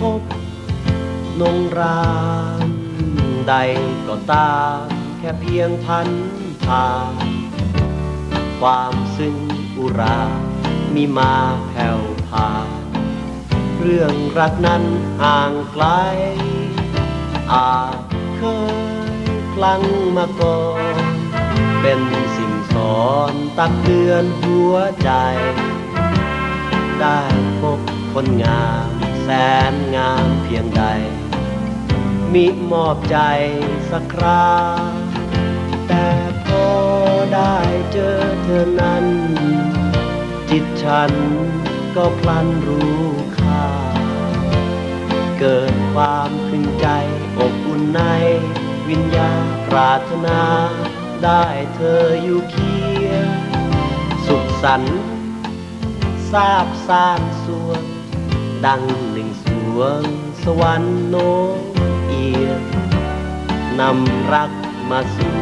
พบนงรามใดก็ตามแค่เพียงพันผ่านความซึ้งอุรา มีมาแผ่วผ่าน เรื่องรักนั้นห่างไกล อาจเคยคลังมาก่อนเป็นสิ่งสอนตักเตือนหัวใจ ได้พบคนงาม แสนงามเพียงใด มิมอบใจสักคราแต่พอได้เจอเธอนั้น จิตฉันก็พลันรู้ค่า เกิดความพึงใจอบอุ่นใน วิญญาปรารถนา ได้เธออยู่เคียงสุขสันต์ทราบสานสวง ดังหนึ่งสวงสวรรค์โนเอียนำรักมาสู่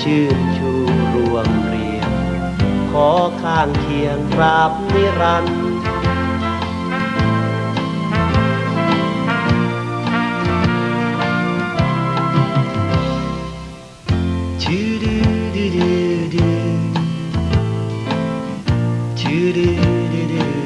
ชื่นชูรวมเรียงขอข้างเคียงตราบนิรันดร์ชูดูดูดู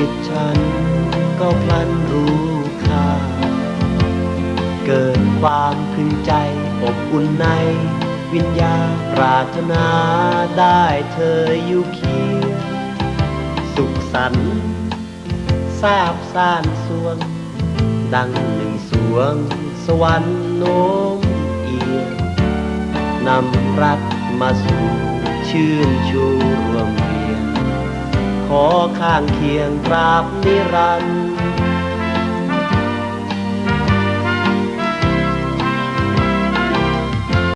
จิตฉันก็พลันรู้ค่า เกิดความพึงใจอบอุ่นในวิญญาปรารถนาได้เธออยู่เคียงสุขสันต์ทราบซ่านสวง ดังหนึ่งสวง สวรรค์โน้มเอียงนำรักมาสู่ชื่นชูรวมรียงขอ ข้างเคียงตราบนิรันดร์